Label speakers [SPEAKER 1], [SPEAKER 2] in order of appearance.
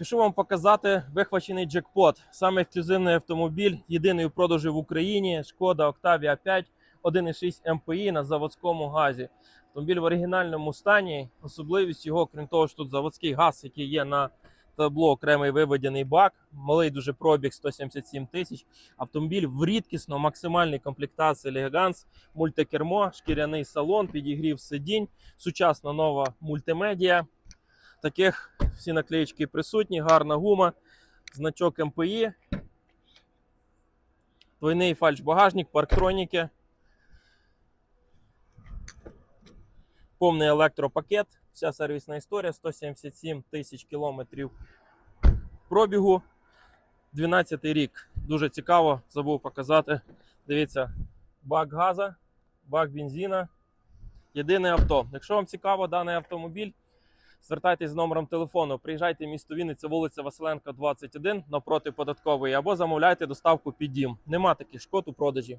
[SPEAKER 1] Пішу вам показати вихвачений джекпот. Саме ексклюзивний автомобіль, єдиний у продажі в Україні. Шкода Octavia 5, 1,6 МПІ на заводському газі. Автомобіль в оригінальному стані. Особливість його, крім того, що тут заводський газ, який є на табло, окремий виведений бак, малий дуже пробіг 177 тисяч. Автомобіль в рідкісно максимальній комплектації Elegance, мультикермо, шкіряний салон, підігрів сидінь, сучасна нова мультимедіа. Таких всі наклеїчки присутні, гарна гума, значок МПІ, двойний фальш-багажник, парктроніки, повний електропакет, вся сервісна історія, 177 тисяч кілометрів пробігу. 12 рік. Дуже цікаво, забув показати. Дивіться, бак газа, бак бензина. Єдине авто. Якщо вам цікаво даний автомобіль, звертайтесь з номером телефону. Приїжджайте в місто Вінниця, вулиця Василенка, 21, напроти податкової, або замовляйте доставку під дім. Нема таких шкод у продажі.